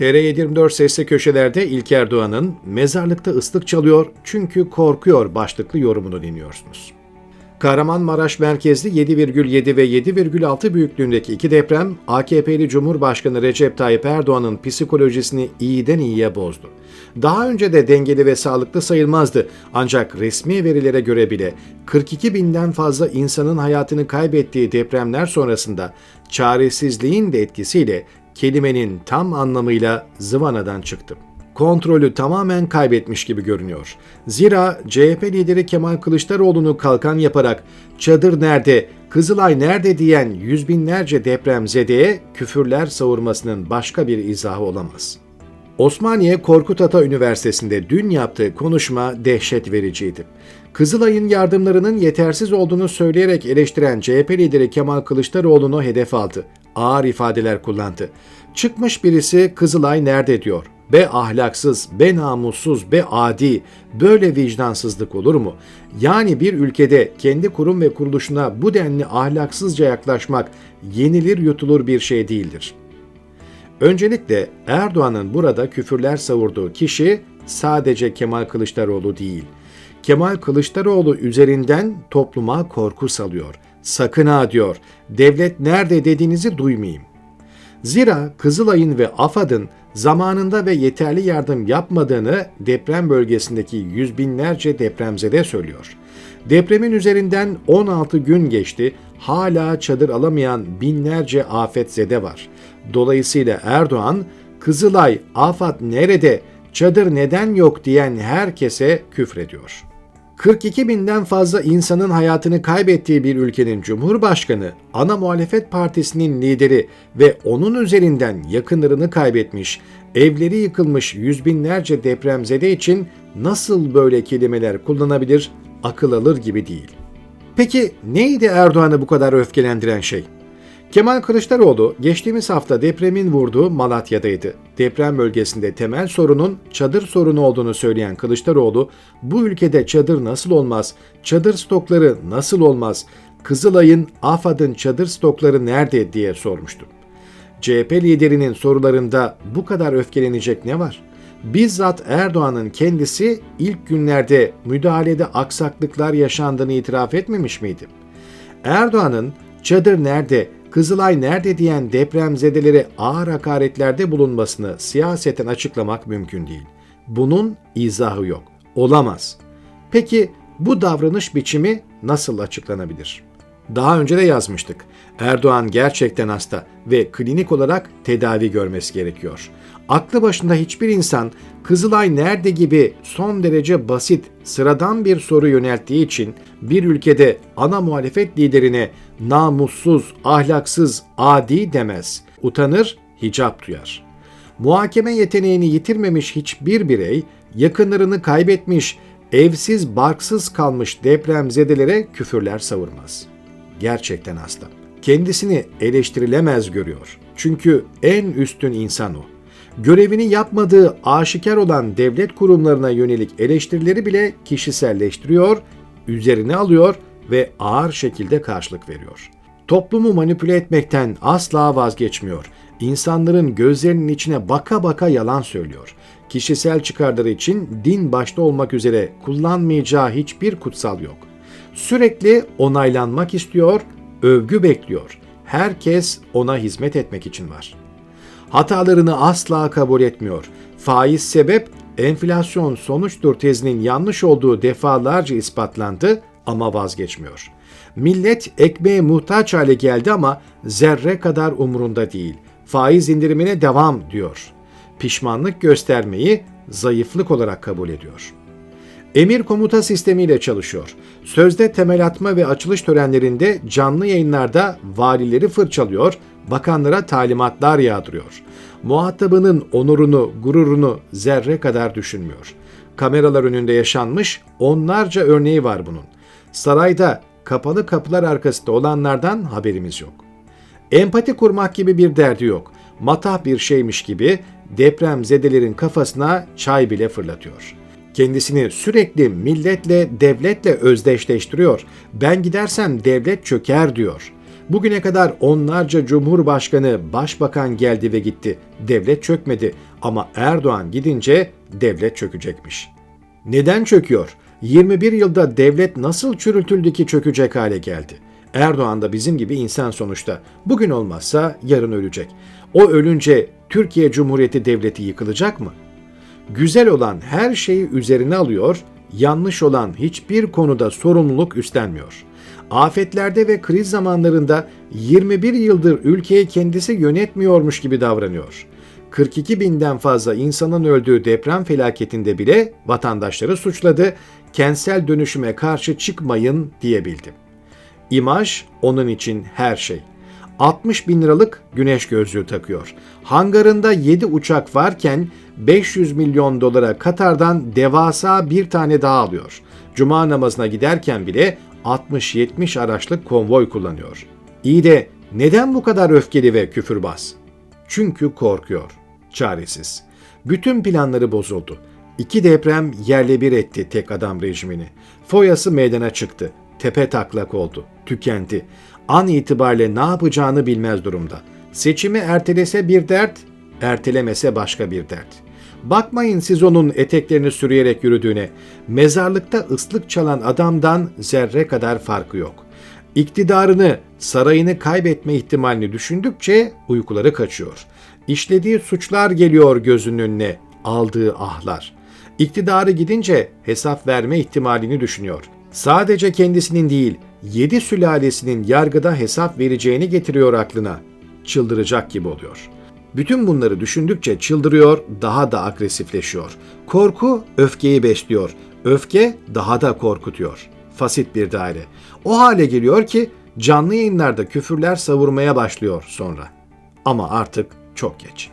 TR724 sesli köşelerde İlker Doğan'ın mezarlıkta ıslık çalıyor çünkü korkuyor başlıklı yorumunu dinliyorsunuz. Kahramanmaraş merkezli 7,7 ve 7,6 büyüklüğündeki iki deprem AKP'li Cumhurbaşkanı Recep Tayyip Erdoğan'ın psikolojisini iyiden iyiye bozdu. Daha önce de dengeli ve sağlıklı sayılmazdı ancak resmi verilere göre bile 42 binden fazla insanın hayatını kaybettiği depremler sonrasında çaresizliğin de etkisiyle kelimenin tam anlamıyla zıvanadan çıktı kontrolü tamamen kaybetmiş gibi görünüyor. Zira CHP lideri Kemal Kılıçdaroğlu'nu kalkan yaparak çadır nerede, Kızılay nerede diyen yüz binlerce depremzedeye küfürler savurmasının başka bir izahı olamaz. Osmaniye Korkut Ata Üniversitesi'nde dün yaptığı konuşma dehşet vericiydi. Kızılay'ın yardımlarının yetersiz olduğunu söyleyerek eleştiren CHP lideri Kemal Kılıçdaroğlu'nu hedef aldı. Ağır ifadeler kullandı. Çıkmış birisi Kızılay nerede diyor. Be ahlaksız, be namussuz, be adi. Böyle vicdansızlık olur mu? Yani bir ülkede kendi kurum ve kuruluşuna bu denli ahlaksızca yaklaşmak yenilir yutulur bir şey değildir. Öncelikle Erdoğan'ın burada küfürler savurduğu kişi sadece Kemal Kılıçdaroğlu değil. Kemal Kılıçdaroğlu üzerinden topluma korku salıyor. Sakın ha diyor. Devlet nerede dediğinizi duymayayım. Zira Kızılay'ın ve AFAD'ın zamanında ve yeterli yardım yapmadığını deprem bölgesindeki yüz binlerce depremzede söylüyor. Depremin üzerinden 16 gün geçti, hala çadır alamayan binlerce afetzede var. Dolayısıyla Erdoğan, Kızılay, AFAD nerede, çadır neden yok diyen herkese küfrediyor.'' 42 binden fazla insanın hayatını kaybettiği bir ülkenin cumhurbaşkanı, ana muhalefet partisinin lideri ve onun üzerinden yakınlarını kaybetmiş, evleri yıkılmış yüz binlerce depremzede için nasıl böyle kelimeler kullanabilir akıl alır gibi değil. Peki neydi Erdoğan'ı bu kadar öfkelendiren şey? Kemal Kılıçdaroğlu geçtiğimiz hafta depremin vurduğu Malatya'daydı. Deprem bölgesinde temel sorunun çadır sorunu olduğunu söyleyen Kılıçdaroğlu, bu ülkede çadır nasıl olmaz, çadır stokları nasıl olmaz, Kızılay'ın, AFAD'ın çadır stokları nerede diye sormuştu. CHP liderinin sorularında bu kadar öfkelenecek ne var? Bizzat Erdoğan'ın kendisi ilk günlerde müdahalede aksaklıklar yaşandığını itiraf etmemiş miydi? Erdoğan'ın çadır nerede, Kızılay nerede diyen depremzedelere ağır hakaretlerde bulunmasını siyaseten açıklamak mümkün değil. Bunun izahı yok. Olamaz. Peki bu davranış biçimi nasıl açıklanabilir? Daha önce de yazmıştık. Erdoğan gerçekten hasta ve klinik olarak tedavi görmesi gerekiyor. Aklı başında hiçbir insan Kızılay nerede gibi son derece basit, sıradan bir soru yönelttiği için bir ülkede ana muhalefet liderine namussuz, ahlaksız, adi demez. Utanır, hicap duyar. Muhakeme yeteneğini yitirmemiş hiçbir birey, yakınlarını kaybetmiş, evsiz barksız kalmış depremzedelere küfürler savurmaz. Gerçekten hasta. Kendisini eleştirilemez görüyor. Çünkü en üstün insan o görevini yapmadığı aşikar olan devlet kurumlarına yönelik eleştirileri bile kişiselleştiriyor, üzerine alıyor ve ağır şekilde karşılık veriyor. Toplumu manipüle etmekten asla vazgeçmiyor. İnsanların gözlerinin içine baka baka yalan söylüyor. Kişisel çıkarları için din başta olmak üzere kullanmayacağı hiçbir kutsal yok. Sürekli onaylanmak istiyor, övgü bekliyor. Herkes ona hizmet etmek için var. Hatalarını asla kabul etmiyor. Faiz sebep, enflasyon sonuçtur tezinin yanlış olduğu defalarca ispatlandı ama vazgeçmiyor. Millet ekmeğe muhtaç hale geldi ama zerre kadar umurunda değil. Faiz indirimine devam diyor. Pişmanlık göstermeyi zayıflık olarak kabul ediyor. Emir komuta sistemiyle çalışıyor. Sözde temel atma ve açılış törenlerinde canlı yayınlarda valileri fırçalıyor, bakanlara talimatlar yağdırıyor. Muhatabının onurunu, gururunu zerre kadar düşünmüyor. Kameralar önünde yaşanmış onlarca örneği var bunun. Sarayda kapalı kapılar arkasında olanlardan haberimiz yok. Empati kurmak gibi bir derdi yok. Matah bir şeymiş gibi deprem zedelerin kafasına çay bile fırlatıyor. Kendisini sürekli milletle, devletle özdeşleştiriyor. Ben gidersem devlet çöker diyor. Bugüne kadar onlarca cumhurbaşkanı, başbakan geldi ve gitti. Devlet çökmedi ama Erdoğan gidince devlet çökecekmiş. Neden çöküyor? 21 yılda devlet nasıl çürütüldü ki çökecek hale geldi? Erdoğan da bizim gibi insan sonuçta. Bugün olmazsa yarın ölecek. O ölünce Türkiye Cumhuriyeti Devleti yıkılacak mı? Güzel olan her şeyi üzerine alıyor, yanlış olan hiçbir konuda sorumluluk üstlenmiyor. Afetlerde ve kriz zamanlarında 21 yıldır ülkeyi kendisi yönetmiyormuş gibi davranıyor. 42 binden fazla insanın öldüğü deprem felaketinde bile vatandaşları suçladı, kentsel dönüşüme karşı çıkmayın diyebildi. İmaj onun için her şey. 60 bin liralık güneş gözlüğü takıyor. Hangarında 7 uçak varken 500 milyon dolara Katar'dan devasa bir tane daha alıyor. Cuma namazına giderken bile 60-70 araçlık konvoy kullanıyor. İyi de neden bu kadar öfkeli ve küfürbaz? Çünkü korkuyor. Çaresiz. Bütün planları bozuldu. İki deprem yerle bir etti tek adam rejimini. Foyası meydana çıktı. Tepe taklak oldu. Tükendi. An itibariyle ne yapacağını bilmez durumda. Seçimi ertelese bir dert, ertelemese başka bir dert. Bakmayın siz onun eteklerini sürüyerek yürüdüğüne. Mezarlıkta ıslık çalan adamdan zerre kadar farkı yok. İktidarını, sarayını kaybetme ihtimalini düşündükçe uykuları kaçıyor. İşlediği suçlar geliyor gözünün önüne, aldığı ahlar. İktidarı gidince hesap verme ihtimalini düşünüyor. Sadece kendisinin değil, yedi sülalesinin yargıda hesap vereceğini getiriyor aklına. Çıldıracak gibi oluyor. Bütün bunları düşündükçe çıldırıyor, daha da agresifleşiyor. Korku öfkeyi besliyor. Öfke daha da korkutuyor. Fasit bir daire. O hale geliyor ki canlı yayınlarda küfürler savurmaya başlıyor sonra. Ama artık çok geç.